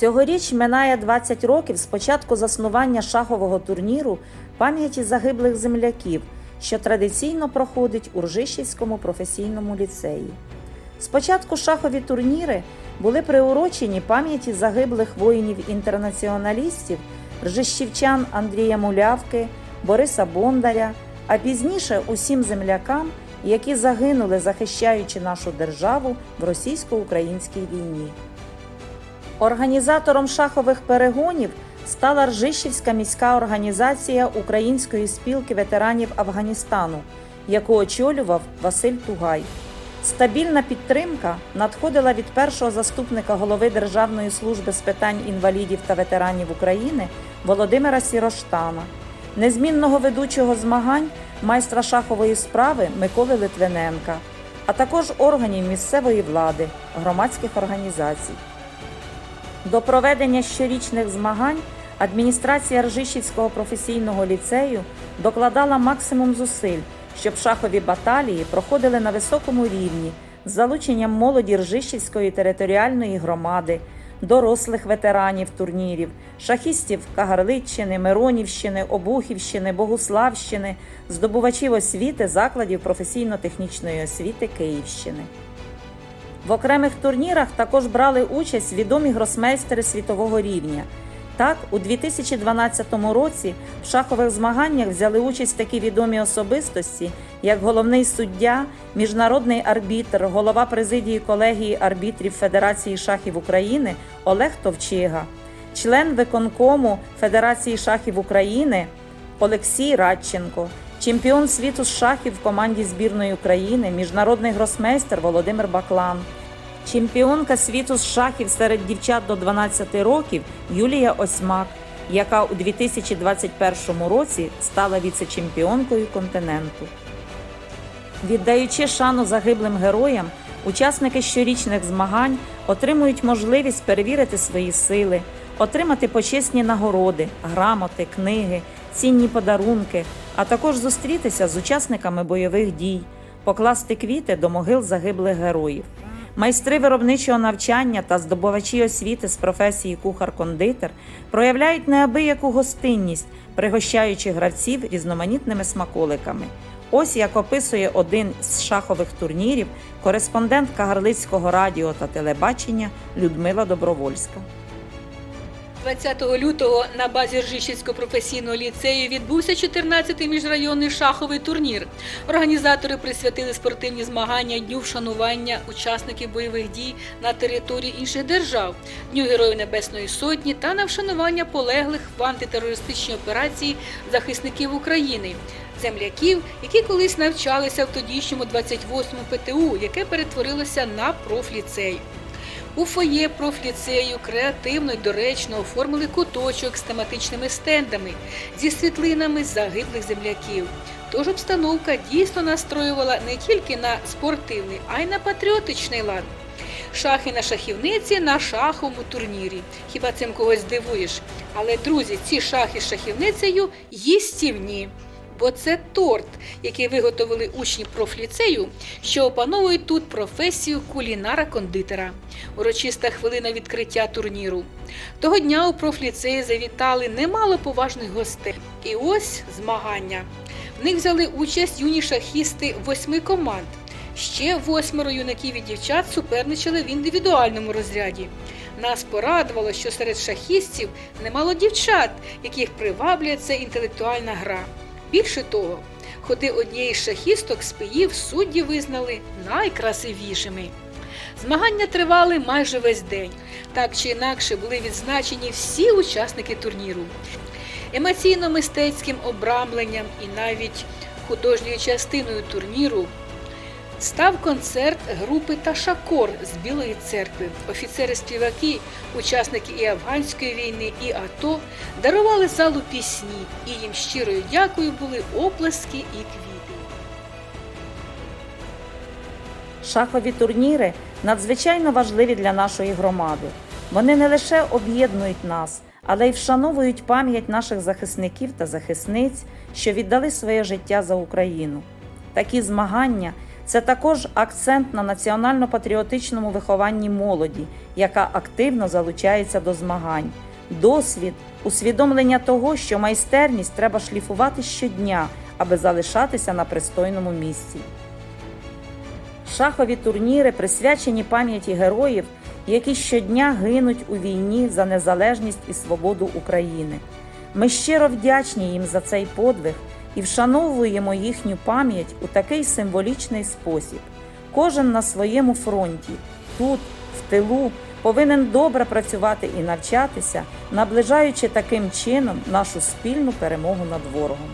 Цьогоріч минає 20 років з початку заснування шахового турніру пам'яті загиблих земляків, що традиційно проходить у Ржищівському професійному ліцеї. Спочатку шахові турніри були приурочені пам'яті загиблих воїнів-інтернаціоналістів ржищівчан Андрія Мулявки, Бориса Бондаря, а пізніше усім землякам, які загинули, захищаючи нашу державу в російсько-українській війні. Організатором шахових перегонів стала Ржищівська міська організація Української спілки ветеранів Афганістану, яку очолював Василь Тугай. Стабільна підтримка надходила від першого заступника голови Державної служби з питань інвалідів та ветеранів України Володимира Сіроштана, незмінного ведучого змагань майстра шахової справи Миколи Литвиненка, а також органів місцевої влади, громадських організацій. До проведення щорічних змагань адміністрація Ржищівського професійного ліцею докладала максимум зусиль, щоб шахові баталії проходили на високому рівні з залученням молоді Ржищівської територіальної громади, дорослих ветеранів турнірів, шахістів Кагарличчини, Миронівщини, Обухівщини, Богуславщини, здобувачів освіти закладів професійно-технічної освіти Київщини. В окремих турнірах також брали участь відомі гросмейстери світового рівня. Так, у 2012 році в шахових змаганнях взяли участь такі відомі особистості, як головний суддя, міжнародний арбітр, голова президії колегії арбітрів Федерації шахів України Олег Товчига, член виконкому Федерації шахів України Олексій Радченко, чемпіон світу з шахів в команді збірної України, міжнародний гросмейстер Володимир Баклан, чемпіонка світу з шахів серед дівчат до 12 років Юлія Осьмак, яка у 2021 році стала віце-чемпіонкою континенту. Віддаючи шану загиблим героям, учасники щорічних змагань отримують можливість перевірити свої сили, отримати почесні нагороди, грамоти, книги, цінні подарунки, а також зустрітися з учасниками бойових дій, покласти квіти до могил загиблих героїв. Майстри виробничого навчання та здобувачі освіти з професії кухар-кондитер проявляють неабияку гостинність, пригощаючи гравців різноманітними смаколиками. Ось як описує один з шахових турнірів кореспондент Кагарлицького радіо та телебачення Людмила Добровольська. 20 лютого на базі Ржищівського професійного ліцею відбувся 14-й міжрайонний шаховий турнір. Організатори присвятили спортивні змагання дню вшанування учасників бойових дій на території інших держав, Дню Героїв Небесної Сотні та на вшанування полеглих в антитерористичній операції захисників України. Земляків, які колись навчалися в тодішньому 28-му ПТУ, яке перетворилося на профліцей. У фоє профліцею креативно й доречно оформили куточок з тематичними стендами зі світлинами загиблих земляків. Тож обстановка дійсно настроювала не тільки на спортивний, а й на патріотичний лад. Шахи на шахівниці на шаховому турнірі. Хіба цим когось здивуєш? Але друзі, ці шахи з шахівницею їстівні. Бо це торт, який виготовили учні профліцею, що опановують тут професію кулінара-кондитера. Урочиста хвилина відкриття турніру. Того дня у профліцеї завітали немало поважних гостей. І ось змагання. В них взяли участь юні шахісти восьми команд. Ще восьмеро юнаків і дівчат суперничали в індивідуальному розряді. Нас порадувало, що серед шахістів немало дівчат, яких приваблює ця інтелектуальна гра. Більше того, ходи однієї з шахісток з пиїв судді визнали найкрасивішими. Змагання тривали майже весь день. Так чи інакше були відзначені всі учасники турніру. Емоційно-мистецьким обрамленням і навіть художньою частиною турніру став концерт групи Ташакор з Білої церкви. Офіцери-співаки, учасники і афганської війни, і АТО дарували залу пісні, і їм щирою дякою були оплески і квіти. Шахові турніри надзвичайно важливі для нашої громади. Вони не лише об'єднують нас, але й вшановують пам'ять наших захисників та захисниць, що віддали своє життя за Україну. Такі змагання Це також акцент на національно-патріотичному вихованні молоді, яка активно залучається до змагань, досвід, усвідомлення того, що майстерність треба шліфувати щодня, аби залишатися на пристойному місці. Шахові турніри присвячені пам'яті героїв, які щодня гинуть у війні за незалежність і свободу України. Ми щиро вдячні їм за цей подвиг і вшановуємо їхню пам'ять у такий символічний спосіб. Кожен на своєму фронті, тут, в тилу, повинен добре працювати і навчатися, наближаючи таким чином нашу спільну перемогу над ворогом.